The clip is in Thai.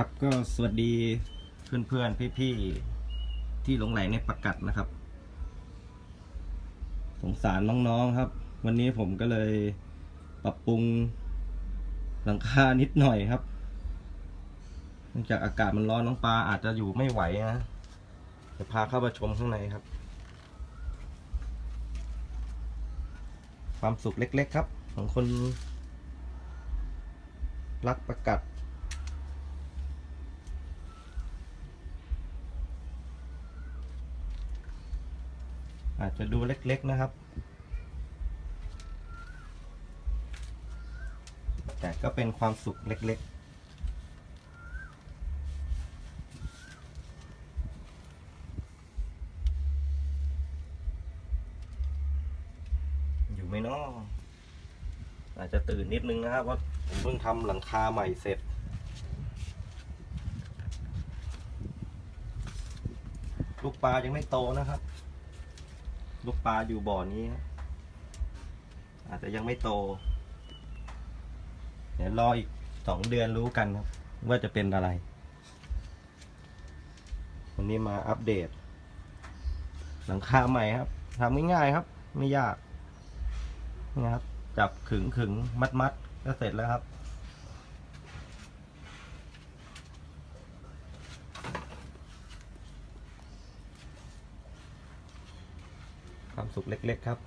ครับก็สวัสดีเพื่อนๆพี่ๆที่หลงไหลในประกัดนะครับ สงสารน้องๆครับ วันนี้ผมก็เลยปรับปรุงหลังคานิดหน่อยครับเนื่องจากอากาศมันร้อนน้องปลาอาจจะอยู่ไม่ไหวนะจะพาเข้ามาชมข้างในครับ ความสุขเล็ก ๆ ครับ ของคนรักประกัด อาจจะดูเล็กๆนะครับ แต่ก็เป็นความสุขเล็กๆอยู่ไหมเนาะอาจจะตื่นนิดนึงนะครับว่าผมเพิ่งทำหลังคาใหม่เสร็จ ลูกปลายังไม่โตนะครับ ลูกปลาอยู่บ่อนี้ อาจจะยังไม่โต เดี๋ยวรออีกสองเดือนรู้กันครับ ว่าจะเป็นอะไร วันนี้มาอัปเดต หลังคาใหม่ครับทำง่ายๆครับ ไม่ยากนะครับ จับขึงขึงมัดมัดๆก็เสร็จแล้วครับ ความสุขเล็ก ๆ ครับ